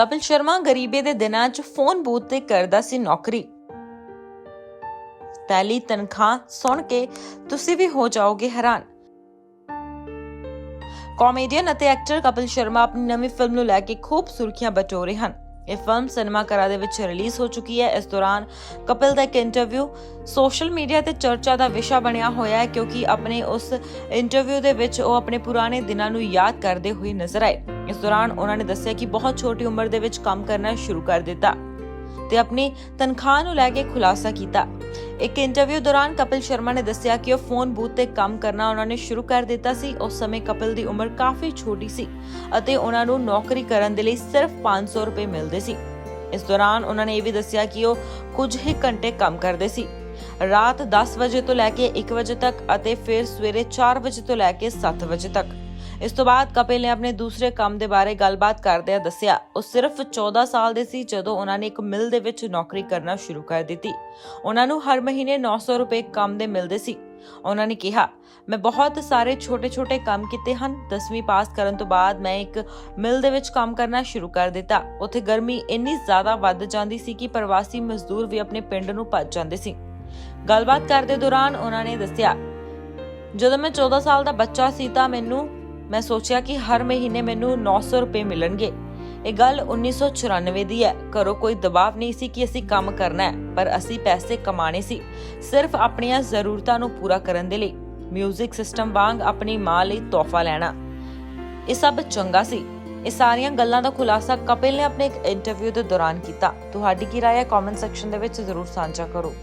ਕਪਿਲ ਸ਼ਰਮਾ ਗਰੀਬੀ ਦੇ ਦਿਨਾਂ 'ਚ ਫੋਨ ਬੂਥ ਤੇ ਕਰਦਾ ਸੀ ਨੌਕਰੀ। ਪਹਿਲੀ ਤਨਖਾਹ ਸੁਣ ਕੇ ਤੁਸੀਂ ਵੀ ਹੋ ਜਾਓਗੇ ਹੈਰਾਨ। ਕਾਮੇਡੀਅਨ ਅਤੇ ਐਕਟਰ ਕਪਿਲ ਸ਼ਰਮਾ ਆਪਣੀ ਨਵੀਂ ਫਿਲਮ ਨੂੰ ਲੈ ਕੇ ਖੂਬ ਸੁਰਖੀਆਂ ਬਟੋਰੇ ਹਨ। ਇਹ ਫਿਲਮ ਸਿਨੇਮਾ ਘਰਾਂ ਦੇ ਵਿੱਚ ਰਿਲੀਜ਼ ਹੋ ਚੁੱਕੀ ਹੈ। ਇਸ ਦੌਰਾਨ ਕਪਿਲ ਦਾ ਇੱਕ ਇੰਟਰਵਿਊ ਸੋਸ਼ਲ ਮੀਡੀਆ ਤੇ ਚਰਚਾ ਦਾ ਵਿਸ਼ਾ ਬਣਿਆ ਹੋਇਆ ਹੈ ਕਿਉਂਕਿ ਆਪਣੇ ਉਸ ਇੰਟਰਵਿਊ ਦੇ ਵਿੱਚ ਉਹ ਆਪਣੇ ਪੁਰਾਣੇ ਦਿਨਾਂ ਨੂੰ ਯਾਦ ਕਰਦੇ ਹੋਏ ਨਜ਼ਰ ਆਏ। ਇਸ ਦੌਰਾਨ ਉਹਨਾਂ ਨੇ ਦੱਸਿਆ ਕਿ ਬਹੁਤ ਛੋਟੀ ਉਮਰ ਦੇ ਵਿੱਚ ਕੰਮ ਕਰਨਾ ਸ਼ੁਰੂ ਕਰ ਦਿੱਤਾ ਤੇ ਆਪਣੀ ਤਨਖਾਹ ਨੂੰ ਲੈ ਕੇ ਖੁਲਾਸਾ ਕੀਤਾ। ਇੱਕ ਇੰਟਰਵਿਊ ਦੌਰਾਨ ਕਪਿਲ ਸ਼ਰਮਾ ਨੇ ਦੱਸਿਆ ਕਿ ਉਹ ਫੋਨ ਬੂਥ ਤੇ ਕੰਮ ਕਰਨਾ ਉਹਨਾਂ ਨੇ ਸ਼ੁਰੂ ਕਰ ਦਿੱਤਾ ਸੀ। ਉਸ ਸਮੇਂ ਕਪਿਲ ਦੀ ਉਮਰ ਕਾਫੀ ਛੋਟੀ ਸੀ ਅਤੇ ਉਹਨਾਂ ਨੂੰ ਨੌਕਰੀ ਕਰਨ ਦੇ ਲਈ ਸਿਰਫ 500 ਰੁਪਏ ਮਿਲਦੇ ਸੀ। ਇਸ ਦੌਰਾਨ ਉਹਨਾਂ ਨੇ ਇਹ ਵੀ ਦੱਸਿਆ ਕਿ ਉਹ ਕੁਝ ਹੀ ਘੰਟੇ ਕੰਮ ਕਰਦੇ ਸੀ। ਰਾਤ 10 ਵਜੇ ਤੋਂ ਲੈ ਕੇ 1 ਵਜੇ ਤੱਕ ਅਤੇ ਫਿਰ ਸਵੇਰੇ 4 ਵਜੇ ਤੋਂ ਲੈ ਕੇ 7 ਵਜੇ ਤੱਕ। ਇਸ ਤੋਂ ਬਾਅਦ ਕਪਿਲ ਨੇ ਆਪਣੇ ਦੂਸਰੇ ਕੰਮ ਦੇ ਬਾਰੇ ਗੱਲਬਾਤ ਕਰਦਿਆਂ ਦੱਸਿਆ, ਉਹ ਸਿਰਫ 14 ਸਾਲ ਦੇ ਸੀ ਜਦੋਂ ਉਹਨਾਂ ਨੇ ਇੱਕ ਮਿਲ ਦੇ ਵਿੱਚ ਨੌਕਰੀ ਕਰਨਾ ਸ਼ੁਰੂ ਕਰ ਦਿੱਤੀ। ਉਹਨਾਂ ਨੂੰ ਹਰ ਮਹੀਨੇ 900 ਰੁਪਏ ਕੰਮ ਦੇ ਮਿਲਦੇ ਸੀ। ਉਹਨਾਂ ਨੇ ਕਿਹਾ, ਮੈਂ ਬਹੁਤ ਸਾਰੇ ਛੋਟੇ-ਛੋਟੇ ਕੰਮ ਕੀਤੇ ਹਨ। 10ਵੀਂ ਪਾਸ ਕਰਨ ਤੋਂ ਬਾਅਦ ਮੈਂ ਇੱਕ ਮਿਲ ਦੇ ਵਿੱਚ ਕੰਮ ਕਰਨਾ ਸ਼ੁਰੂ ਕਰ ਦਿੱਤਾ। ਉੱਥੇ ਗਰਮੀ ਇੰਨੀ ਜ਼ਿਆਦਾ ਵੱਧ ਜਾਂਦੀ ਸੀ ਕਿ ਪ੍ਰਵਾਸੀ ਮਜ਼ਦੂਰ ਵੀ ਆਪਣੇ ਪਿੰਡ ਨੂੰ ਭੱਜ ਜਾਂਦੇ ਸੀ। ਗੱਲਬਾਤ ਕਰਦੇ ਦੌਰਾਨ ਉਹਨਾਂ ਨੇ ਦੱਸਿਆ, ਜਦੋਂ ਮੈਂ 14 ਸਾਲ ਦਾ ਬੱਚਾ ਸੀ ਤਾਂ ਮੈਨੂੰ, ਮੈਂ ਸੋਚਿਆ ਕਿ ਹਰ ਮਹੀਨੇ ਮੈਨੂੰ 900 ਰੁਪਏ ਮਿਲਣਗੇ। ਇਹ ਗੱਲ 1994 ਦੀ ਹੈ। ਘਰੋਂ ਕੋਈ ਦਬਾਅ ਨਹੀਂ ਸੀ ਕਿ ਅਸੀਂ ਕੰਮ ਕਰਨਾ ਹੈ, ਪਰ ਅਸੀਂ ਪੈਸੇ ਕਮਾਣੇ ਸੀ, ਸਿਰਫ ਆਪਣੀਆਂ ਜ਼ਰੂਰਤਾਂ ਨੂੰ ਪੂਰਾ ਕਰਨ ਦੇ ਲਈ। ਮਿਊਜ਼ਿਕ ਸਿਸਟਮ ਵਾਂਗ ਆਪਣੀ ਮਾਂ ਲਈ ਤੋਹਫਾ ਲੈਣਾ। ਇਹ ਸਭ ਚੰਗਾ ਸੀ। ਇਹ ਸਾਰੀਆਂ ਗੱਲਾਂ ਦਾ ਖੁਲਾਸਾ ਕਪਿਲ ਨੇ ਆਪਣੇ ਇੱਕ ਇੰਟਰਵਿਊ ਦੇ ਦੌਰਾਨ ਕੀਤਾ। ਤੁਹਾਡੀ ਕੀ ਰਾਏ ਹੈ? ਕਮੈਂਟ ਸੈਕਸ਼ਨ ਦੇ ਵਿੱਚ ਜ਼ਰੂਰ ਸਾਂਝਾ ਕਰੋ।